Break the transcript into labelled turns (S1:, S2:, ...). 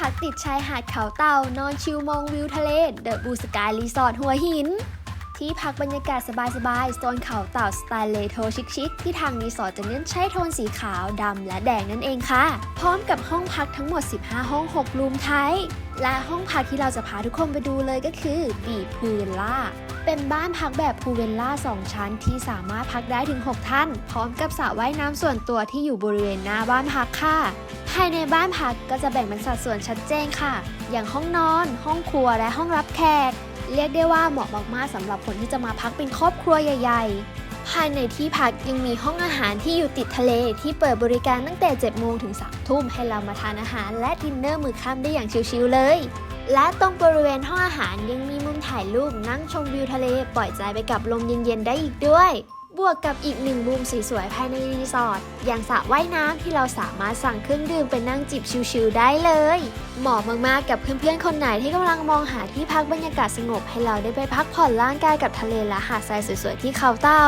S1: พักติดชายหาดเขาเต่า นอนชิลมองวิวทะเลเดอะบูสกายรีสอร์ทหัวหิน ที่พักบรรยากาศสบายๆโซนเขาเต่าสไตล์เลโทชิคๆที่ทางรีสอร์ทจะเน้นใช้โทนสีขาวดำและแดงนั่นเองค่ะ พร้อมกับห้องพักทั้งหมด 15 ห้อง 6 รูมไทย และห้องพักที่เราจะพาทุกคนไปดูเลยก็คือบีพูล่า เป็นบ้านพักแบบพูเวลล่า 2 ชั้นที่สามารถพักได้ถึง 6 ท่าน พร้อมกับสระว่ายน้ำส่วนตัวที่อยู่บริเวณหน้าบ้านพักค่ะ ภายในบ้านพักก็จะแบ่งเป็นสัดส่วนชัดเจนค่ะ อย่างห้องนอน ห้องครัวและห้องรับแขก เรียกได้ว่าเหมาะมากๆสำหรับคนที่จะมาพักเป็นครอบครัวใหญ่ ๆ ภายในที่พักยังมีห้องอาหารที่อยู่ติดทะเลที่เปิดบริการตั้งแต่ 7 โมงถึง 3 ทุ่มให้เรามาทานอาหารและดินเนอร์มื้อค่ำได้อย่างชิลๆเลย และตรงบริเวณห้องอาหารยังมีมุมถ่ายรูปนั่งชมวิวทะเลปล่อยใจไปกับลมเย็นๆได้อีกด้วย บวกกับอีกหนึ่งมุมสวยๆภายในรีสอร์ทอย่างสระว่ายน้ำที่เราสามารถสั่งเครื่องดื่มไปนั่งจิบชิลๆได้เลย เหมาะมากๆกับเพื่อนๆคนไหนที่กำลังมองหาที่พักบรรยากาศสงบให้เราได้ไปพักผ่อนร่างกายกับทะเลและหาดทรายสวยๆที่เขาเต้า